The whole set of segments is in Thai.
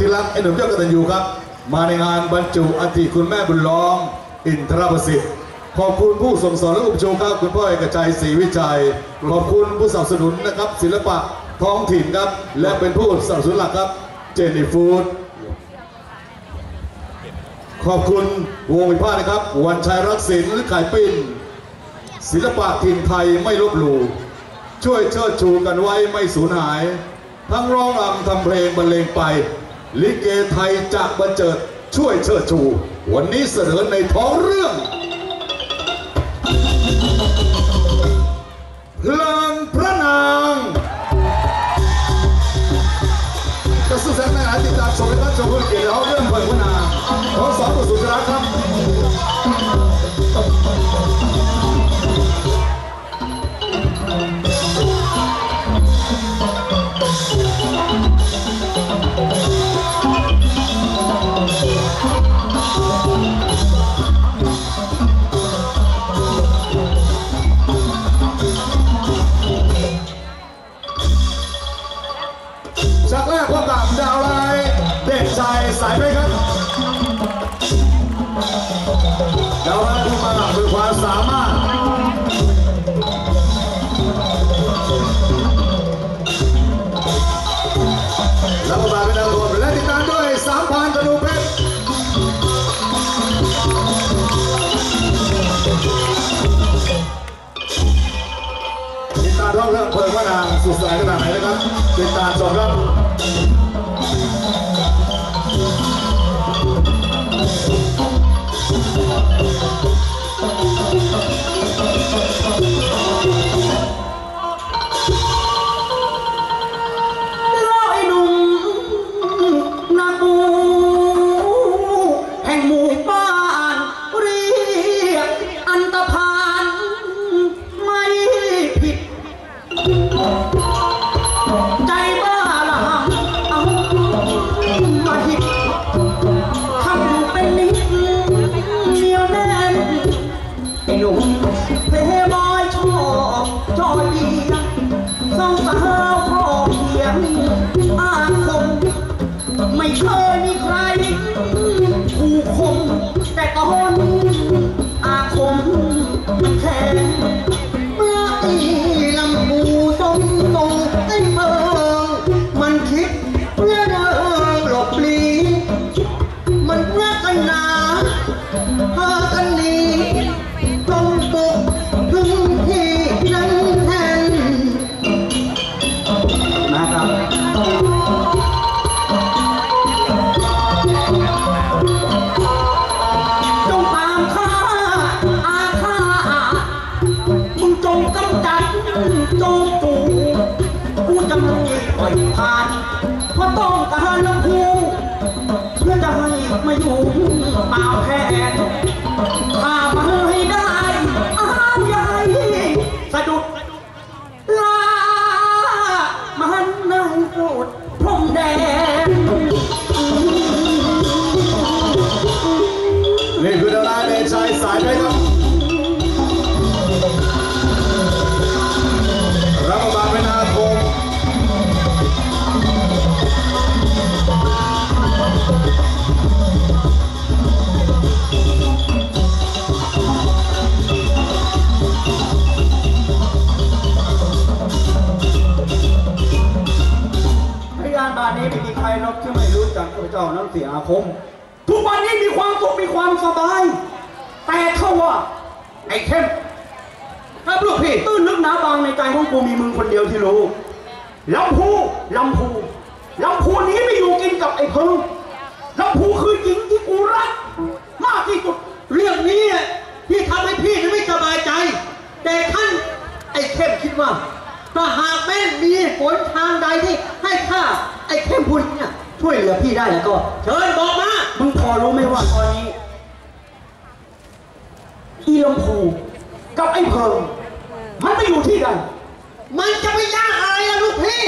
ที่รักไอ้หนุ่มยอดกตัญญูครับ มาในงานบรรจุอัฐิคุณแม่บุญล้อม อินทรประสิทธิ์ขอบคุณผู้ส่งสอนและอุปโภคครับคุณพ่อเอกชัยศรีวิชัย ขอบคุณผู้สนับสนุนนะครับ ศิลปะท้องถิ่นครับ และเป็นผู้สนับสนุนหลักครับ เจนนี่ฟู้ดขอบคุณวงวิพากษ์นะครับ วันชัยรักศิลป์หรือไข่ปิ้น ศิลปะถิ่นไทยไม่ลบหลู่ช่วยเชิดชูกันไว้ไม่สูญหาย ทั้งร้องรำทำเพลงบรรเลงไป ลิเกไทยจากบันเจิดช่วยเชิดชู วันนี้เสนอในท้องเรื่องเพลิงพระนางกระสุนแสงในอาติดตามชมและรับชมเกี่ยวกับเรื่องเพลิงพระนาง ดาวน์ผู้มาด้วยควาสามารถแล้วมาเป็นดาวรวมและติดตามด้วยสามพันธนูเพชรติดตามรองเรื่องเพลิงว่านางสุดสายขนาดไหนนะครับติดตามชมครับ กันหนีตรงบุกถึงที่นั้นแทนมาครับจงตามข้าอาฆาตมึงจงกำจัดจงปูกูจะไม่ปล่อยผ่านเพราะต้องการลำพูเพื่อจะให้มาอยู่เปล่าแทน ข้ามาให้ได้อ้าวใหญ่สะดุดานบานนี้ไม่มีใครหรอกที่ไม่รู้จักพระเจ้าน้ำเสียอาคม ทุกวันนี้มีความสุขมีความสบาย แต่เขาว่าไอ้เข้มครับลูกพี่ตื้นลึกหนาบางในใจของกูมีมึงคนเดียวที่รู้ลำพูลำพูลำพูนี้ไม่อยู่กินกับไอ้เพิงลำพูคือหญิงที่กูรัก มากที่สุดเรื่องนี้เนี่ยที่ทำให้พี่ไม่สบายใจ แต่ท่านไอ้เข้มคิดว่าถ้าหากแม่มีผลทางใดที่ให้ข้า ไอ้เข้มพูดเนี่ยช่วยเหลือพี่ได้แล้วก็ เชิญบอกมา มึงพอรู้ไหมว่าตอนนี้อีลำพูกับไอ้เพิงมันไปอยู่ที่ใดมันจะไปยากอะไรล่ะลูกพี่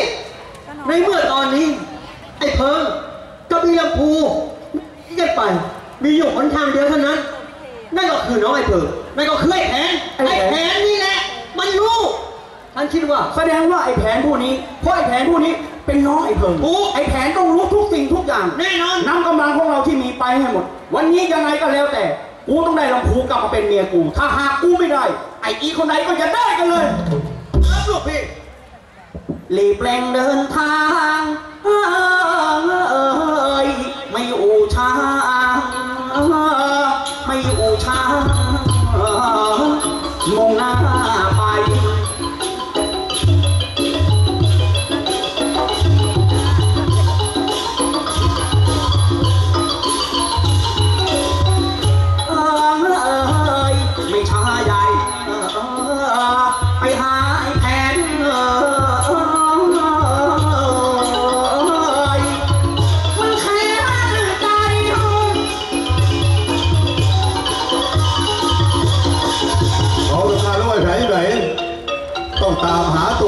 ในเมื่อตอนนี้ ไอ้เพิงกับอีลำพูที่จะไป มีอยู่หนทางเดียวเท่านั้น นั่นก็คือน้องไอ้เพิงนั่นก็คือไอ้แผนไอ้แผนนี่แหละ มันรู้ฉันคิดว่าแสดงว่าไอ้แผนผู้นี้เพราะไอ้แผนผู้นี้ เป็นน้องไอ้เพิงถูกไอ้แผนต้องรู้ทุกสิ่งทุกอย่างแน่นอนนำกำลังของเราที่มีไปให้หมด วันนี้ยังไงก็แล้วแต่ กูต้องได้ลำพูกลับมาเป็นเมียกู ถ้าหากกูไม่ได้ ไอ้อีคนไหนก็จะได้กันเลยครับลูกพี่รีบแรงเดินทางเอ้ยไม่อู่ช้า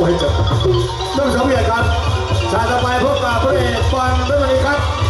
ให้จอท่านผู้ชมเกียรติครับชาติต่อไปพบกับพระเอกฟันเรื่องนี้ครับ